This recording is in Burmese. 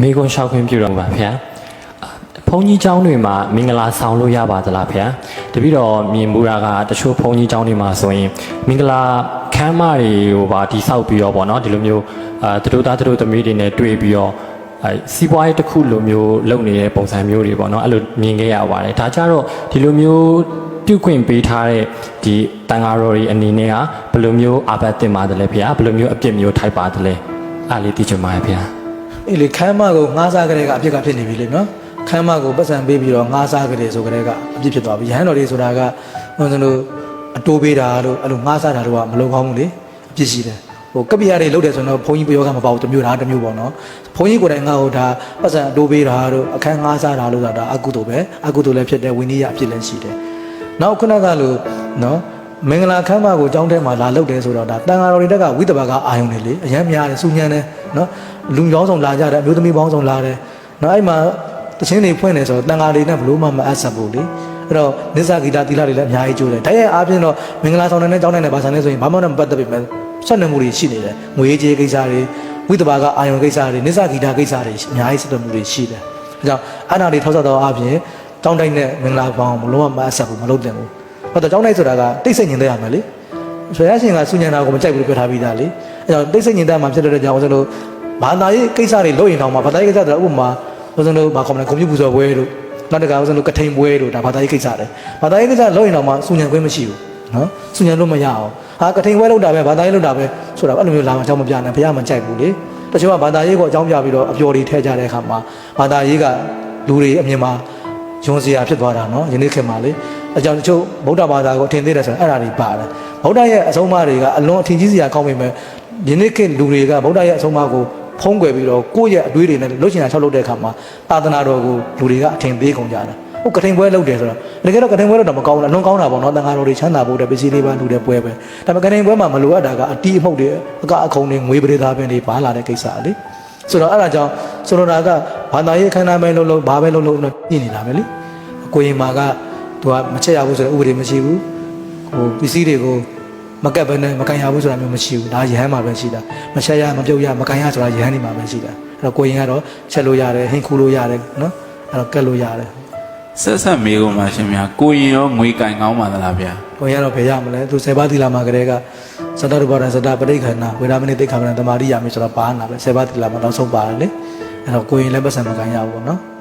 မိကွန်းလျှောက်ခွင့်ပြုတော့ပါဗျာဘုန်းကြီးကျောင်းတွေမှာမင်္ဂလာဆောင်လို့ရပါသလားဗျာတပိတော့မြင်မှုတာကတချို့ဘုန်းကြီးကျောင်းတွေမှာဆိုရင်မင်္ဂလာခမ်းမတွေကိုပါတိဆောက်ပြီးတော့ဗောနော်ဒီလိုမျိုးအာသူတို့သားသူတို့သမီးတွေနဲ့တွေ့ပြီးတော့အဲစီးပွားရေးတစ်ခုလိုမျိုးလုပ်နေတဲ့ပုံစံမျိုးတွေပေါ့နော်အဲ့လိုမြင်ခဲ့ရပါတယ်ဒါကြတော့ဒီလိုမျိုးပြုခွင့်ပေးထားတဲ့ဒီတန်ဃာတော်တွေအနေနဲ့ကဘယ်လိုမျိုးအာဘတ်တင်ပါတယ်လဲဗျာဘယ်လိုမျိုးအပြစ်မျိုးထိုက်ပါတယ်လဲအားလေးသိချင်ပါတယ်ဗျာ အေးလေခမ်းမကိုငားစားကြတဲ့ကအဖြစ်ကဖြစ်နေပြီလေနော်ခမ်းမကိုပတ်စံပေးပြီးတော့ငားစားကြတဲ့ဆိုကြတဲ့ကအဖြစ်ဖြစ်သွားပြီရဟန်းတော်တွေဆိုတာကဟိုကျွန်တော်အတိုးပေးတာလို့အဲ့လိုငားစားတာတော့မလုံကောင်းဘူးလေအဖြစ်ရှိတယ်ဟိုကပ္ပိယတွေလုပ်တယ်ဆိုတော့ဘုန်းကြီးပယောကမပေါ့တစ်မျိုးဒါတစ်မျိုးပေါ့နော်ဘုန်းကြီးကိုယ်တိုင်ငါ့ဟိုဒါပတ်စံအတိုးပေးတာတို့အခန်းငားစားတာလို့ဆိုတာဒါအကုသိုလ်ပဲအကုသိုလ်လည်းဖြစ်တယ်ဝိနည်းယအဖြစ်လည်းရှိတယ်နောက်ခုနကလို့နော်မင်္ဂလာခမ်းမကိုကျောင်းထဲမှာလာလုပ်တယ်ဆိုတော့ဒါတန်ဃာတော်တွေတက်ကဝိတ္တဘာကအာယုံနေလေအရမ်းများတယ်စူညံတယ် နော်လူရောင်းဆောင်လာကြတယ်အမျိုးသမီးပေါင်းဆောင်လာတယ်နော်အဲ့မှာတချင်းတွေဖွင့်နေဆိုတော့တန်ဃာတွေနဲ့ဘလို့မှမအပ်ဆက်ဘူးလေအဲ့တော့နိစ္စဂီတာသီလတွေလည်းအများကြီးကျိုးတယ်ဒါရဲ့အားဖြင့်တော့မင်္ဂလာဆောင်တဲ့ကျောင်းထဲနဲ့ဘာဆိုင်လဲဆိုရင်ဘာမှမပတ်သက်ပြီမဲ့ဆက်နွယ်မှုတွေရှိနေတယ်ငွေကြေးကိစ္စတွေဝိတ္တဘာကအာယုံကိစ္စတွေနိစ္စဂီတာကိစ္စတွေအများကြီးဆက်သွယ်မှုတွေရှိတယ်အဲကြောင့်အဲ့နာတွေထောက်ဆက်တော့အားဖြင့်တောင်းတိုင်းနဲ့မင်္ဂလာပေါင်းဘလို့မှမအပ်ဆက်ဘူးမလုပ်တင်ဘူးဟုတ်တော့ကျောင်းတိုင်းဆိုတာကတိတ်ဆိတ်ညင်တဲ့ရမယ်လေဆိုရရှင်ကစုညံတာကိုမကြိုက်ဘူးလို့ပြောထားပြီးသားလေ အဲကြောင့်တိတ်ဆိတ်ညင်တဲ့မှာဖြစ်တဲ့ကြောင့်ဦးဇင်းတို့ဘာသာရေးကိစ္စတွေလုပ်ရင်တောင်မှဘာသာရေးကိစ္စတွေဥပမာဦးဇင်းတို့ဘာခေါ်မလဲကွန်ပျူတာပူဇော်ပွဲတို့နောက်တစ်ခါဦးဇင်းတို့ကထိန်ပွဲတို့ဒါဘာသာရေးကိစ္စတွေဘာသာရေးကိစ္စလုပ်ရင်တောင်မှစုညံခွင့်မရှိဘူးနော်စုညံလို့မရအောင်ဟာကထိန်ပွဲလုပ်တာပဲဘာသာရေးလုပ်တာပဲဆိုတာအဲ့လိုမျိုးလာမှအကြောင်းမပြနိုင်ဘုရားမကြိုက်ဘူးလေတချို့ကဘာသာရေးကိုအကြောင်းပြပြီးတော့အပျော်တွေထည့်ကြတဲ့အခါမှာဘာသာရေးကလူတွေအမြင်မှာယွန်စရာဖြစ်သွားတာနော်ယနေ့ခေတ်မှာလေအကြောင်းတချို့ဗုဒ္ဓဘာသာကိုအထင်သေးတယ်ဆိုရင်အဲ့ဒါတွေပါတယ်ဗုဒ္ဓရဲ့အဆုံးအမတွေကအလွန်အထင်ကြီးစရာကောင်းပေမဲ့ ယနေ့ခေတ်လူတွေကဗုဒ္ဓရဲ့အဆုံးအမကိုဖုံးကွယ်ပြီးတော့ကိုယ့်ရဲ့အတွေးတွေနဲ့လှုပ်ရှင်တာချောက်လုပ်တဲ့အခါမှာသာသနာတော်ကိုလူတွေကအထင်သေးကုန်ကြတယ်ဟုတ်ကထိန်ပွဲလုပ်တယ်ဆိုတော့တကယ်တော့ကထိန်ပွဲလုပ်တာမကောင်းဘူးအလွန်ကောင်းတာပေါ့နော်တန်ဃာတော်တွေချမ်းသာဖို့တဲ့ပစ္စည်းလေးပါလူတဲ့ပွဲပဲဒါပေမဲ့ကထိန်ပွဲမှာမလိုအပ်တာကအတီးအမှုတ်တွေအကအခုံတွေငွေပရိသတ်ပင်တွေပါလာတဲ့ကိစ္စလေဆိုတော့အဲ့ဒါကြောင့်ဆိုလိုတာကဘာသာရေးခန္ဓာပဲလုံးလုံးဘာပဲလုံးလုံးညှိနေတာပဲလေကိုရင်မာကသူကမချက်ရဘူးဆိုတော့ဥပဒေမရှိဘူးဟိုပစ္စည်းတွေကို မကက်ဘဲနဲ့မကန်ရဘူးဆိုတာမျိုးမရှိဘူးဒါရဟန်းမှာပဲရှိတာမချက်ရမပြုတ်ရမကန်ရဆိုတာရဟန်းနေမှာပဲရှိတာအဲ့တော့ကိုရင်ကတော့ချက်လို့ရတယ်ဟင်းခူလို့ရတယ်နော်အဲ့တော့ကက်လို့ရတယ်ဆက်ဆက်မေးကုန်ပါရှင်ဗျာကိုရင်ရောငွေကင်ကောင်းပါသလားဗျာကိုရင်ကတော့ဘယ်ရမလဲသူစေပါတိလာမှာကလေးကသတ္တရဘောရသတ္တပရိခဏဝေဒမနိတိခဏတမာရိယာမေဆိုတော့ပါနာပဲစေပါတိလာမှာတော့ဆုံးပါတယ်လေအဲ့တော့ကိုရင်လည်းပတ်စံမကန်ရဘူးပေါ့နော်